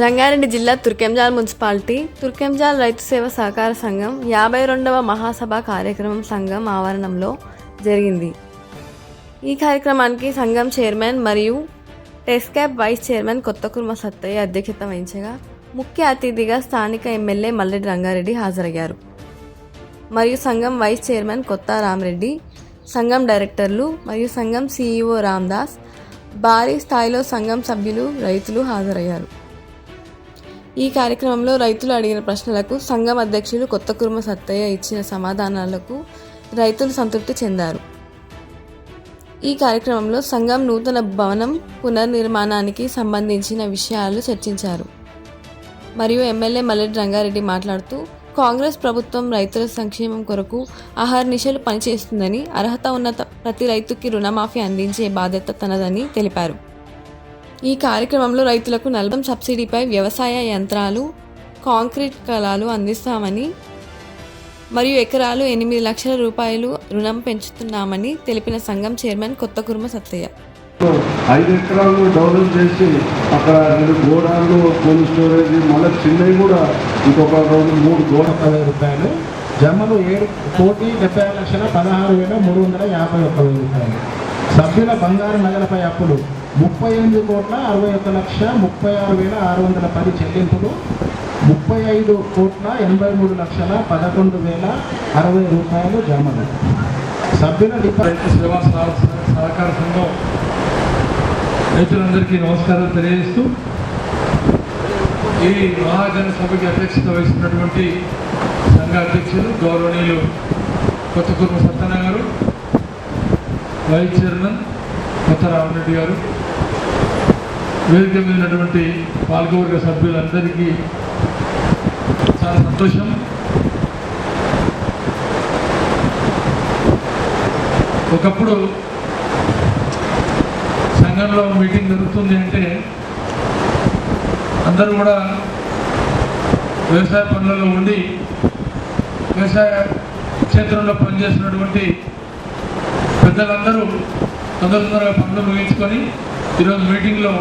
రంగారెడ్డి జిల్లా తుర్కెంజాల్ మున్సిపాలిటీ తుర్కెంజాల్ రైతు సేవ సహకార సంఘం యాభై రెండవ మహాసభ కార్యక్రమం సంఘం ఆవరణంలో జరిగింది. ఈ కార్యక్రమానికి సంఘం చైర్మన్ మరియు టెస్క్యాప్ వైస్ చైర్మన్ కొత్త కుర్మ సత్తయ్య అధ్యక్షత వహించగా ముఖ్య అతిథిగా స్థానిక ఎమ్మెల్యే మల్లెడి రంగారెడ్డి హాజరయ్యారు. మరియు సంఘం వైస్ చైర్మన్ కొత్త రామరెడ్డి సంఘం డైరెక్టర్లు మరియు సంఘం సీఈఓ రామ్దాస్ భారీ స్థాయిలో సంఘం సభ్యులు రైతులు హాజరయ్యారు. ఈ కార్యక్రమంలో రైతులు అడిగిన ప్రశ్నలకు సంఘం అధ్యక్షులు కొత్త కుర్మ సత్తయ్య ఇచ్చిన సమాధానాలకు రైతులు సంతృప్తి చెందారు. ఈ కార్యక్రమంలో సంఘం నూతన భవనం పునర్నిర్మాణానికి సంబంధించిన విషయాలు చర్చించారు. మరియు ఎమ్మెల్యే మల్లెడ్డి రంగారెడ్డి మాట్లాడుతూ కాంగ్రెస్ ప్రభుత్వం రైతుల సంక్షేమం కొరకు అహర్నిశలు పనిచేస్తుందని అర్హత ఉన్న ప్రతి రైతుకి రుణమాఫీ అందించే బాధ్యత తనదని తెలిపారు. ఈ కార్యక్రమంలో రైతులకు నలభై సబ్సిడీపై వ్యవసాయ యంత్రాలు కాంక్రీట్ కళాలు అందిస్తామని మరియు ఎకరాలు ఎనిమిది లక్షల రూపాయలు రుణం పెంచుతున్నామని తెలిపిన సంఘం చైర్మన్ కొత్త కుర్మ సత్తయ్య. ఐదు ఎకరాలు డెవలప్ చేసి అక్కడ రెండు గోడాలు కోల్డ్ స్టోరేజ్ మళ్ళీ చిన్నవి కూడా ఇంకొక రెండు మూడు గోడ ఒక్క రూపాయలు. జమలు ఏడు కోటి డెబ్బై ఆరు లక్షల పదహారు వేల మూడు వందల యాభై ఒక్క వెయ్యి రూపాయలు. సభ్యుల బంగారు నగలపై అప్పులు. ముప్పై ఎనిమిది కోట్ల అరవై ఒక లక్ష ముప్పై ఆరు వేల ఆరు వందల పది చెల్లింపులు ముప్పై ఐదు కోట్ల ఎనభై మూడు లక్షల పదకొండు వేల అరవై రూపాయలు జమలు. సభ్యుల డిపాజిట్ రైతు సేవా సహకార సంఘం రైతులందరికీ నమస్కారం తెలియజేస్తూ ఈ మహాజన సభకి అధ్యక్షత వహిస్తున్నటువంటి సంఘ అధ్యక్షులు గౌరవనీయులు కొత్త కుర్మ సత్యన గారు వైస్ చైర్మన్ కొత్త రామరెడ్డి గారు వేదిక మీద ఉన్నటువంటి పాల్గొవర్గ సభ్యులందరికీ చాలా సంతోషం. ఒకప్పుడు సంఘంలో మీటింగ్ జరుగుతుంది అంటే అందరూ కూడా వ్యవసాయ పనులలో ఉండి వ్యవసాయ క్షేత్రంలో పనిచేస్తున్నటువంటి పెద్దలందరూ తొందర తొందరగా పనులు ముగించుకొని ఈరోజు మీటింగ్లో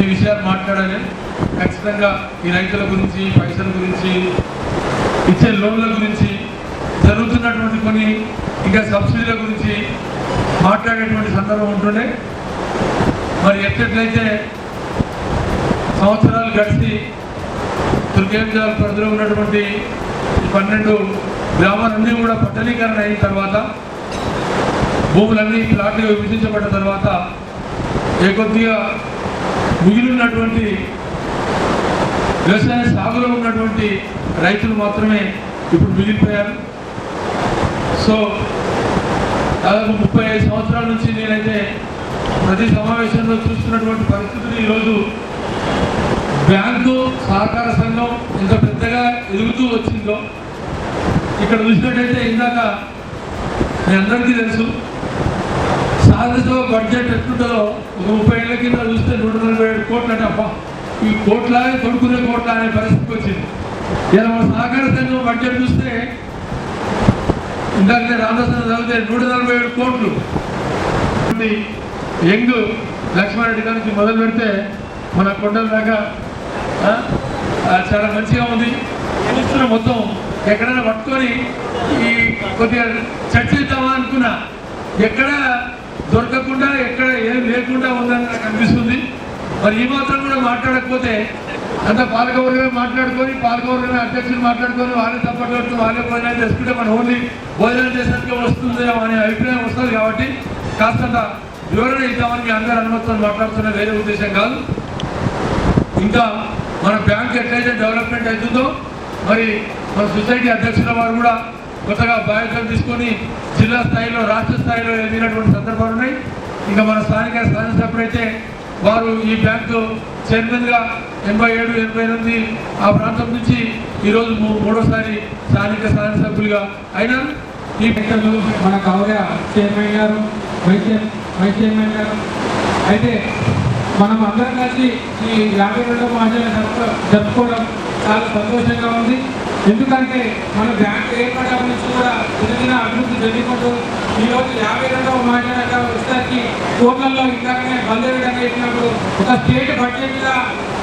ఈ విషయాలు మాట్లాడాలి. ఖచ్చితంగా ఈ రైతుల గురించి పైసల గురించి ఇచ్చే లోన్ల గురించి జరుగుతున్నటువంటి కొన్ని ఇంకా సబ్సిడీల గురించి మాట్లాడేటువంటి సందర్భం ఉంటుండే. మరి ఎట్లయితే సంవత్సరాలు గడిచి దుర్గేంద్రాల పరిధిలో ఉన్నటువంటి పన్నెండు గ్రామాలన్నీ కూడా పట్టణీకరణ అయిన తర్వాత భూములన్నీ ప్లాట్లు విభజించబడ్డ తర్వాత ఏ కొద్దిగా మిగిలినటువంటి వ్యవసాయ సాగులో ఉన్నటువంటి రైతులు మాత్రమే ఇప్పుడు మిగిలిపోయారు. సో దాదాపు ముప్పై ఐదు సంవత్సరాల నుంచి నేనైతే ప్రతి సమావేశంలో చూస్తున్నటువంటి పరిస్థితులు ఈరోజు బ్యాంకు సహకార సంఘం ఇంత పెద్దగా ఎదుగుతూ వచ్చిందో ఇక్కడ చూసినట్టయితే ఇందాక మీ అందరికీ తెలుసు సాధిత బడ్జెట్ ఎట్లుంటుందో ఒక ముప్పై ఏళ్ళ కింద చూస్తే నూట నలభై ఏడు కోట్లు అంటే అబ్బా ఈ కోట్లాగే కొడుకునే కోట్ల అనే పరిస్థితికి వచ్చింది. ఇలా మన సహకార సంఘం బడ్జెట్ చూస్తే ఇందాక రామదాస్ చదివితే నూట నలభై ఏడు కోట్లు. యంగ్ లక్ష్మారెడ్డి గారి నుంచి మొదలు పెడితే మన కొండల దాకా ఆ, చాలా మంచిగా ఉంది. చూస్తున్న మొత్తం ఎక్కడైనా పట్టుకొని ఈ కొద్దిగా చర్చిద్దామా అనుకున్నా ఎక్కడ దొరకకుండా ఎక్కడ ఏం లేకుండా ఉందని నాకు అనిపిస్తుంది. మరి ఈ మాత్రం కూడా మాట్లాడకపోతే అంత పాలకవర్గమే మాట్లాడుకొని పాలకవర్గమే అధ్యక్షులు మాట్లాడుకొని వాళ్ళే సపోర్ట్ వాళ్ళే భోజనాలు చేసుకుంటే మనం ఓన్లీ భోజనాలు చేసినట్టుగా వస్తుంది అనే అభిప్రాయం వస్తుంది కాబట్టి కాస్తంత వివరణ ఇద్దామని మీ అందరూ అనుమతితో మాట్లాడుతున్న వేరే ఉద్దేశం కాదు. ఇంకా మన బ్యాంక్ ఎట్లయితే డెవలప్మెంట్ అవుతుందో మరి మన సొసైటీ అధ్యక్షుల వారు కూడా కొత్తగా బాధ్యతలు తీసుకొని జిల్లా స్థాయిలో రాష్ట్ర స్థాయిలో ఎదిగినటువంటి సందర్భాలు ఉన్నాయి. ఇంకా మన స్థానిక శాసనసభ్యులు అయితే వారు ఈ బ్యాంకు చైర్మన్గా ఎనభై ఏడు ఎనభై ఎనిమిది ఆ ప్రాంతం నుంచి ఈరోజు మూడోసారి స్థానిక శాసనసభ్యులుగా అయినారు. ఈ డైరెక్టర్లు మన గౌరవ చైర్మన్ గారు వైస్ వైస్ చైర్మన్ గారు. అయితే మనం అందరం కలిసి ఈ యాభై రెండవ మహాజన జరుపుకోవడం చాలా సంతోషంగా ఉంది. ఎందుకంటే మన బ్యాంక్ ఏర్పడడం నుంచి కూడా దినదిన అభివృద్ధి జరిగిపోతూ ఈరోజు యాభై రెండవ మహాజన వచ్చేసరికి కోట్లలో ఇందాకనే బంద్ వేసినప్పుడు ఒక స్టేట్ బడ్జెట్గా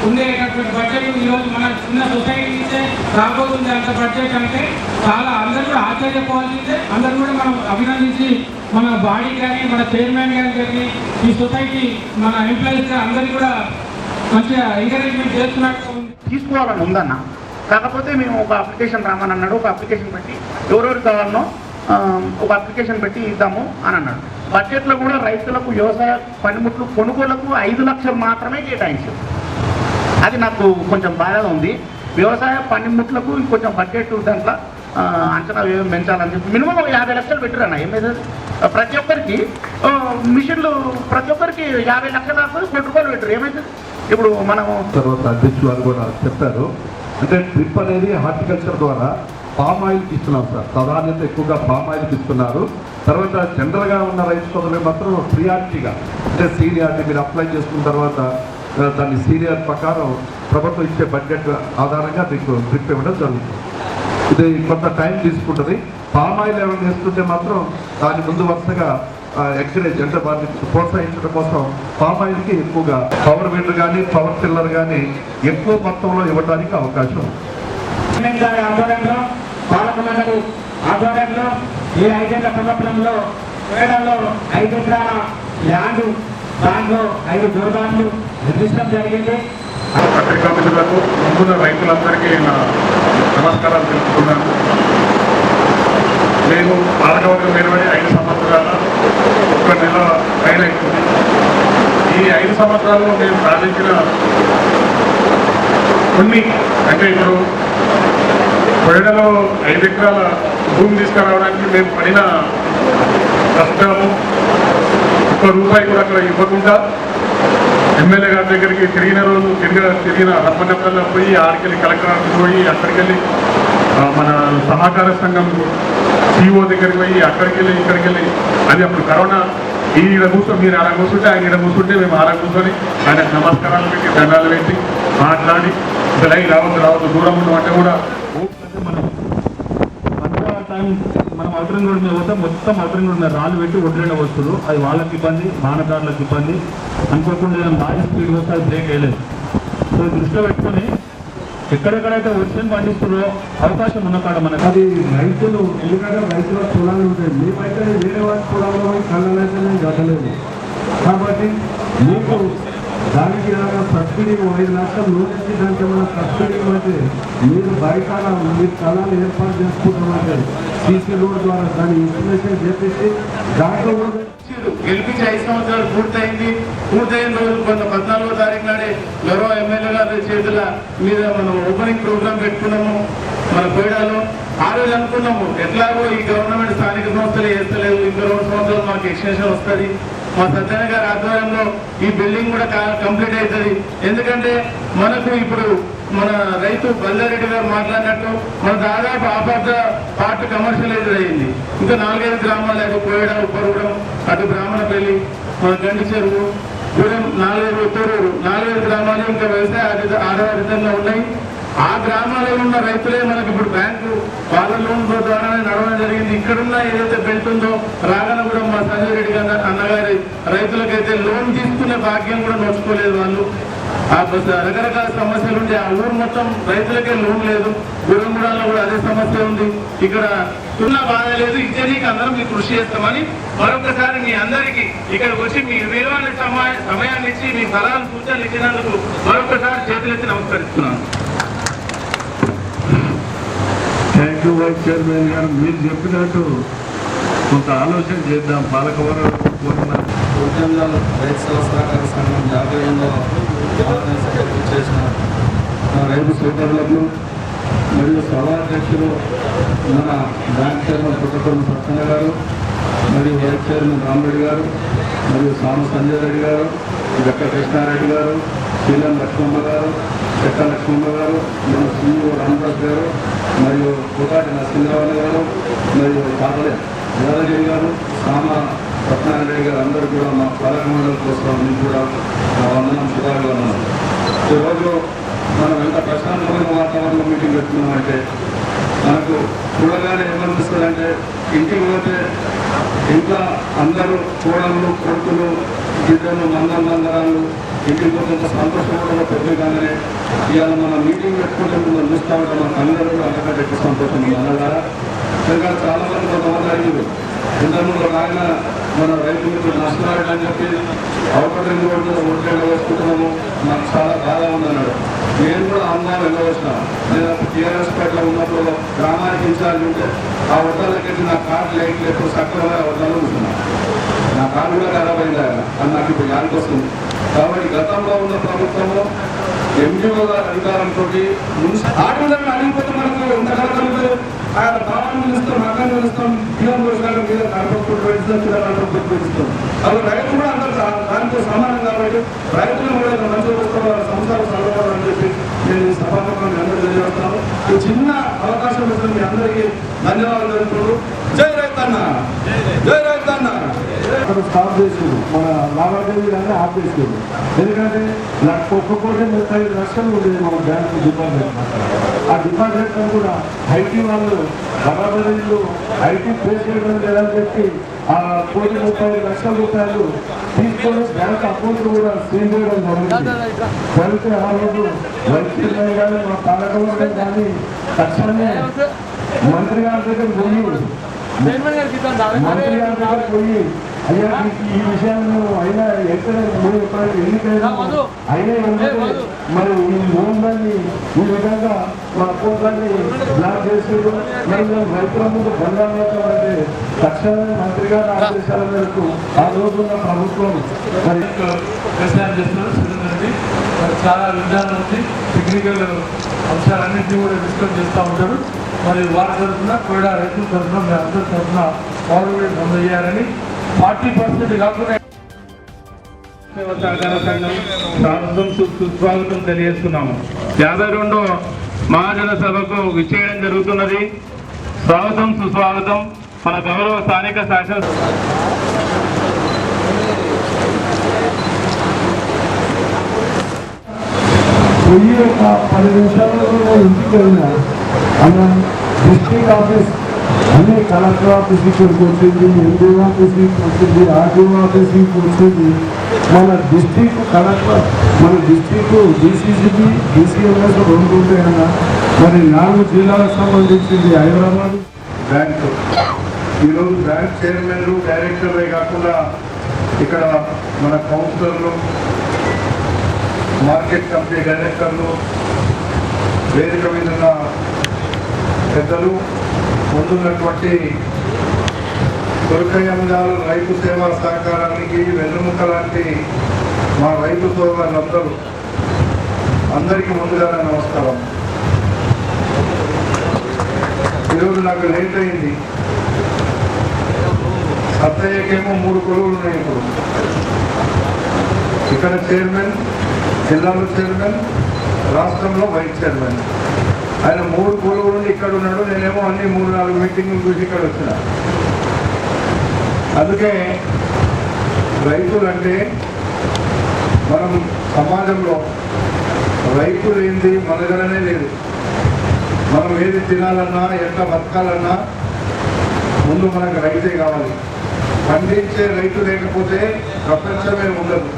ఉండేటటువంటి బడ్జెట్ ఈరోజు మన చిన్న సొసైటీ నుంచే రాబోతుంది అంత బడ్జెట్ అంటే చాలా అందరూ కూడా ఆశ్చర్యపోవాల్సిందే. అందరూ కూడా మనం అభినందించి మన బాడీ కానీ మన చైర్మన్ గారి కానీ ఈ సొసైటీ మన ఎంప్లాయీస్ అందరికీ కూడా మంచిగా ఎంకరేజ్మెంట్ చేస్తున్నట్టు తీసుకోవాలని ఉందన్న? కాకపోతే మేము ఒక అప్లికేషన్ రామని అన్నాడు. ఒక అప్లికేషన్ పెట్టి ఎవరెవరు కావాలనో ఒక అప్లికేషన్ పెట్టి ఇద్దాము అని అన్నాడు. బడ్జెట్లో కూడా రైతులకు వ్యవసాయ పనిముట్లు కొనుగోలకు ఐదు లక్షలు మాత్రమే కేటాయించారు. అది నాకు కొంచెం బాధగా ఉంది. వ్యవసాయ పనిముట్లకు కొంచెం బడ్జెట్ దాంట్లో అంచనా వ్యయం పెంచాలని చెప్పి మినిమం ఒక యాభై లక్షలు పెట్టిరన్న ఏమైతే ప్రతి ఒక్కరికి మిషన్లు ప్రతి ఒక్కరికి యాభై లక్షల కాకపోతే కోటి రూపాయలు పెట్టారు. ఏమైతుంది ఇప్పుడు మనము తర్వాత అధ్యక్షులు కూడా చెప్పారు. అంటే ట్రిప్ అనేది హార్టికల్చర్ ద్వారా పామ్ ఆయిల్కి ఇస్తున్నాం సార్. ప్రాధాన్యత ఎక్కువగా పామ్ ఆయిల్కి ఇస్తున్నారు. తర్వాత జనరల్గా ఉన్న రైతు సోదరులు మాత్రం ప్రియారిటీగా అంటే సీనియారిటీ మీరు అప్లై చేసుకున్న తర్వాత దాని సీనియర్ ప్రకారం ప్రభుత్వం ఇచ్చే బడ్జెట్ ఆధారంగా మీకు ట్రిప్ ఇవ్వడం జరుగుతుంది. ఇది కొంత టైం తీసుకుంటుంది. పామ్ ఆయిల్ ఏమైనా చేస్తుంటే మాత్రం దాని ముందు వరుసగా ఎంకరేజ్ అంటే వారిని ప్రోత్సహించడం కోసం పామ్ ఆయిల్కి ఎక్కువగా పవర్ వీడర్ కానీ పవర్ టిల్లర్ కానీ ఎక్కువ మొత్తంలో ఇవ్వడానికి అవకాశం గారి ఆధ్వర్యంలో ఈ ఐదేళ్ళ సంవత్సరంలో ఐదు ఎకరాల ల్యాండ్ దాంట్లో ఐదు దూరదాన్లు నిర్మించడం జరిగింది. పత్రికా మిత్రులకు ముందున్న రైతులందరికీ నా నమస్కారాలు తెలుపుతున్నాను. నేను పాలకవర్గం నిలబడి ఐదు సంవత్సరాల ఒక నెల పైన ఈ ఐదు సంవత్సరాల్లో నేను సాధించిన కొన్ని అంటే ఇప్పుడు కొరడలో ఐదు ఎకరాల భూమి తీసుకురావడానికి మేము పడిన కష్టము ఒక్క రూపాయి కూడా అక్కడ ఇవ్వకుండా ఎమ్మెల్యే గారి దగ్గరికి తిరిగిన రోజు తిరిగిన తిరిగిన రమ్మన్నప్పుడల్లా పోయి ఆడికెళ్ళి కలెక్టర్ ఆఫీస్ పోయి అక్కడికి వెళ్ళి మన సహకార సంఘం సిఇఓ దగ్గరికి పోయి అక్కడికి వెళ్ళి ఇక్కడికి వెళ్ళి అది అప్పుడు కరోనా ఈ ఈడ కూర్చొని మీరు ఆడ కూర్చుంటే ఆయన ఈడ కూర్చుంటే మేము ఆడ కూర్చొని ఆయనకు నమస్కారాలు పెట్టి దండాలు పెట్టి మాట్లాడి అసలు అయి రావద్దు రావద్దు దూరం ఉండమంటే కూడా మనం అవసరం టైం మనం మీద పోతే మొత్తం అవసరం రోడ్ మీద రాళ్ళు పెట్టి ఒడ్రైన వస్తువులు అది వాళ్ళకి ఇబ్బంది మానదారులకు ఇబ్బంది. అనుకోకుండా ఏదైనా భారీ స్పీడ్ వస్తే అది బ్రేక్ వేయలేదు. సో దృష్టిలో పెట్టుకొని ఎక్కడెక్కడైతే వర్షం పండిస్తుందో అవకాశం ఉన్న కాడ మనకు. అది రైతులు ఎందుకంటే రైతుల పొలాలు ఉంటాయి. మేమైతే వేరే వారి పొలంలో పోయి కళ్ళనైతే నేను గతలేదు కాబట్టి మీకు దానికి ఏమైనా సబ్సిడీ ఐదు లక్షల లోన్ ఇచ్చి దానికి ఏమైనా సబ్సిడీ ఇవ్వండి మీరు బయట మీరు స్థలాలు ఏర్పాటు చేసుకుంటామంటే సీసీ రోడ్ ద్వారా దాన్ని ఇన్స్టలేషన్ చేపించి దాంట్లో కూడా గెలిపించి ఐదు సంవత్సరాలు పూర్తయింది. పూర్తయిన రోజు కొంత పద్నాలుగో తారీఖు నాడే గౌరవ ఎమ్మెల్యే గారి చేతుల మీద మనం ఓపెనింగ్ ప్రోగ్రామ్ పెట్టుకున్నాము. మన కోయడాలో ఆ రోజు అనుకున్నాము ఎట్లాగో ఈ గవర్నమెంట్ స్థానిక సంస్థలు వేస్తలేదు ఇంకా రెండు సంవత్సరాలు మాకు ఎక్స్టెన్షన్ వస్తుంది. మా సత్యన గారి ఆధ్వర్యంలో ఈ బిల్డింగ్ కూడా కంప్లీట్ అవుతుంది. ఎందుకంటే మనకు ఇప్పుడు మన రైతు బల్లారెడ్డి గారు మాట్లాడినట్టు మన దాదాపు ఆపద పార్ట్ కమర్షియలైజ్ అయింది. ఇంకా నాలుగైదు గ్రామాలు అటు కోయడ ఉప్పరూడం అటు బ్రాహ్మణపల్లి మన గండి చెరువు పూరం నాలుగైదు ఉత్తరూరు నాలుగైదు గ్రామాలు ఇంకా వ్యవసాయ ఆధారితంగా ఉన్నాయి. ఆ గ్రామాలలో ఉన్న రైతులే మనకి ఇప్పుడు బ్యాంకు వాళ్ళ లోన్ ద్వారానే నడవడం జరిగింది. ఇక్కడున్న ఏదైతే బెల్ట్ ఉందో కూడా మా సంజయ్ రెడ్డి గారు అన్నగారి రైతులకైతే లోన్ తీసుకునే భాగ్యం కూడా నోచుకోలేదు వాళ్ళు. రకరకాల సమస్యలు ఉండే ఆ ఊరు మొత్తం రైతులకే లోన్ లేదు. గురంగూడలో కూడా అదే సమస్య ఉంది. ఇక్కడ ఉన్న బాధ లేదు. ఇచ్చడానికి అందరం మీకు కృషి చేస్తామని మరొకసారి మీ అందరికీ ఇక్కడికి వచ్చి మీ విలువైన సమయ సమయాన్ని ఇచ్చి మీ సలహాలు సూచనలు ఇచ్చినందుకు మరొకసారి చేతులెత్తి నమస్కరిస్తున్నాను. థ్యాంక్ యూ వైస్ చైర్మన్ గారు. మీరు చెప్పినట్టు కొంత ఆలోచన చేద్దాం. పాలకవర్గం కోరిన రైతు సంఘం చేసిన రైతు సోదరులకు మరియు సభాధ్యక్షులు మన బ్యాంక్ చైర్మన్ పుట్టపల్లి ప్రసన్న గారు మరియు వైస్ చైర్మన్ రామరెడ్డి గారు మరియు సామ సంజయ్ రెడ్డి గారు గట్ట కృష్ణారెడ్డి గారు శ్రీలం లక్ష్మమ్మ గారు చెట్ట లక్ష్మమ్మ గారు మన సీఈఓ రామదాస్ గారు మరియు కోటాటి నరసింహరావు గారు మరియు కాపలే యాదగిరి గారు సామ సత్యనారాయణ గారు అందరూ కూడా మా పాలక మండలి కోసం కూడా నా వందనం ఉన్నాం. ఈరోజు మనం ఎంత ప్రశాంతమైన వాతావరణం మీటింగ్ పెట్టుకున్నామంటే మనకు చూడగానే ఏమనిపిస్తుందంటే ఇంటికి పోతే ఇంకా అందరూ కోడళ్ళు కొడుకులు బిడ్డలు మందం మందరాలు ఇంటికి పోతే సంతోషం కూడా పెద్దగానే ఇవాళ మన మీటింగ్ పెట్టుకుంటే మిమ్మల్ని చూస్తూ ఉంటే మన అందరూ కూడా అంతకంటే ఎక్కువ సంతోషం ఉంది అనగా ఇంకా చాలామంది కొంతమంది అడిగారు ఇంతకుముందు ఒక ఆయన మన రైతు మిత్రులు నష్టపోయాడు చెప్పి అవకాశం రోడ్డు ఓట్లు వేసుకుంటున్నాము నాకు చాలా బాధ ఉందన్నాడు. నేను కూడా అమ్మాయి వెళ్ళవచ్చిన నేను టీఆర్ఎస్ పేటలో ఉన్నప్పుడు గ్రామానికి ఇన్ఛార్జ్ ఉంటే ఆ వడ్డాలకి నా కార్డు లైట్ లేదు సక్రమంగా వడ్డాలు ఉంటున్నాను నా కార్డు కూడా ఖరాబ్ అయింది అని నాకు ఇప్పుడు యానికి వస్తుంది. కాబట్టి గతంలో ఉన్న ప్రభుత్వము ఎంపీఓ గారి అధికారంతో ఆటోలను అడిగిపోతే మనకు ఎంతకాలం ఆయన భావాన్ని పిలుస్తాం అక్కడిని పిలుస్తాం పిల్లలు పురస్కారం మీద నలభై కింద నలభై పెంచుతాం రైతులు కూడా అందరూ దానితో సమానం కాబట్టి రైతులు కూడా మంచి వస్తున్న వాళ్ళ సంసారం చదవాలని చెప్పి నేను ఈ సభాముఖం మీ అందరూ తెలియజేస్తాను ఈ చిన్న అవకాశం ఇస్తున్న మీ అందరికీ ధన్యవాదాలు తెలుపుతూ జై రైతన్న! జై అక్కడ స్టాప్ చేసిండు మన లావాదేవీలు అన్నీ ఆఫ్ చేసిండు ఎందుకంటే ఒక్క కోటి ముప్పై ఐదు లక్షలు ఉండేది మన బ్యాంకు డిపాజిట్ ఆ డిపాజిట్ కూడా ఐటీ వాళ్ళు బరాబరీలు ఐటీ పే చేయడం లేదని చెప్పి ఆ కోటి ముప్పై ఐదు లక్షల రూపాయలు తీసుకొని బ్యాంక్ అకౌంట్ కూడా సీల్ చేయడం జరిగింది. జరిగితే ఆ రోజు వైద్యులు కానీ మా పాలకవర్గం కానీ తక్షణమే మంత్రి గారి దగ్గర పోయి మంత్రి గారి దగ్గర పోయి అయ్యా ఈ విషయాన్ని అయినా ఎక్కడ మూడు ఎక్కడ ఎన్నికైనా అయినా ఎందుకంటే మరి ఈ లోన్లన్నీ ఈ విధంగా మా అకౌంట్లన్నీ బ్లాక్ చేసేది మరి మేము రైతుల ముందు బంగారం అంటే తక్షణమే మంత్రిగా ఆదేశాల మేరకు ఆ రోజున్న ప్రభుత్వం మరి వ్యవసాయం చేస్తున్నారు శ్రీధర్రెడ్డి మరి చాలా విజ్ఞానం ఉంది టెక్నికల్ అంశాలన్నింటినీ కూడా డిస్కస్ చేస్తూ ఉంటారు మరి వారి తరఫున కూడా రైతుల తరఫున మీ అందరి తరఫున ఫార్వర్డ్ అందజేయాలని ఫార్టీ పర్సెంట్ కాకుండా సేవ సహకార సంఘం స్వాగతం సు- సుస్వాగతం తెలియజేస్తున్నాము. యాభై రెండో మహాజన సభకు విచ్చేయడం జరుగుతున్నది. స్వాగతం సుస్వాగతం. మన గౌరవ స్థానిక శాసన ఒక పది నిమిషాలలో ఇంటికి వెళ్ళిన అన్న డిస్ట్రిక్ట్ ఆఫీస్ అన్ని కలెక్టర్ ఆఫీస్కి ఇక్కడికి వచ్చింది ఎండిఓ ఆఫీస్కి వచ్చింది ఆర్డీఓ ఆఫీస్కి వచ్చింది మన డిస్ట్రిక్ట్ కలెక్టర్ మన డిస్టిక్ డిసిసిబి డిసిఎంఎస్ రెండు ఉంటాయన్న. మరి నాలుగు జిల్లాలకు సంబంధించింది హైదరాబాద్ బ్యాంకు. ఈరోజు బ్యాంక్ చైర్మన్లు డైరెక్టర్లే కాకుండా ఇక్కడ మన కౌన్సిలర్లు మార్కెట్ కంపెనీ డైరెక్టర్లు వేదిక మీద ఉన్న పెద్దలు ముందున్నటువంటి దుర్గయంగాలు రైతు సేవా సహకారానికి వెన్నుముక లాంటి మా రైతు సోదరులందరూ అందరికీ ముందుగానే నమస్కారం. ఈరోజు నాకు లేట్ అయింది. సత్తయ్యకేమో మూడు కొలువులు ఉన్నాయి ఇప్పుడు. ఇక్కడ చైర్మన్ జిల్లాలో చైర్మన్ రాష్ట్రంలో వైస్ చైర్మన్. ఆయన మూడు పూలు ఇక్కడ ఉన్నాడు. నేనేమో అన్ని మూడు నాలుగు మీటింగ్లు చూసి ఇక్కడ వచ్చిన. అందుకే రైతులంటే మనం సమాజంలో రైతులు మన మనగలనే లేదు. మనం ఏది తినాలన్నా ఎట్లా బతకాలన్నా ముందు మనకు రైతే కావాలి. పండించే రైతు లేకపోతే ప్రపంచమే ఉండదు.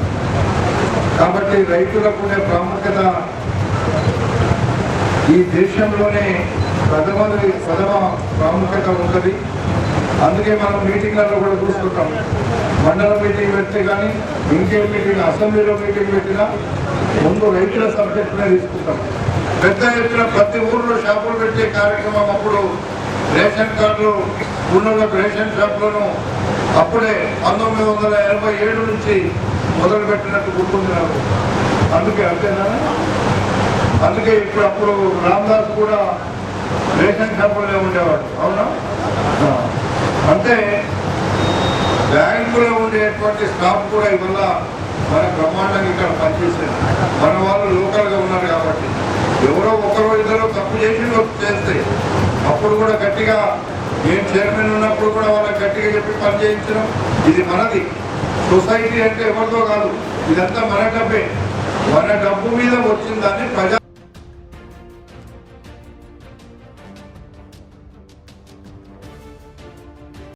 కాబట్టి రైతులకు ఉండే ప్రాముఖ్యత ఈ దేశంలోనే ప్రథమది ప్రథమ ప్రాముఖ్యత ఉంటుంది. అందుకే మనం మీటింగ్లలో కూడా చూసుకుంటాం మండల మీటింగ్ పెడితే కానీ ఇంకేం మీటింగ్ అసెంబ్లీలో మీటింగ్ పెట్టినా ముందు రైతుల సబ్జెక్టునే తీసుకుంటాం. పెద్ద ఎత్తున ప్రతి ఊర్లో షాపులు పెట్టే కార్యక్రమం అప్పుడు రేషన్ కార్డులు ఉన్నోళ్ళకు రేషన్ షాపులను అప్పుడే పంతొమ్మిది వందల ఎనభై ఏడు నుంచి మొదలు పెట్టినట్టు గుర్తుంది నాకు. అందుకే అంతేనా? అందుకే ఇప్పుడు అప్పుడు రామ్దాస్ కూడా రేషన్ కంపెనీలో ఉండేవాడు అవునా? అంటే బ్యాంకులో ఉండేటువంటి స్టాఫ్ కూడా ఇవల్ల మన బ్రహ్మాండంగా ఇక్కడ పనిచేసేది. మన వాళ్ళు లోకల్గా ఉన్నారు కాబట్టి. ఎవరో ఒకరో ఇద్దరు తప్పు చేసి చేస్తే అప్పుడు కూడా గట్టిగా నేను చైర్మన్ ఉన్నప్పుడు కూడా వాళ్ళకి గట్టిగా చెప్పి పని చేయించడం ఇది మనది. సొసైటీ అంటే ఎవరితో కాదు ఇదంతా మన డబ్బే. మన డబ్బు మీద వచ్చిందని ప్రజా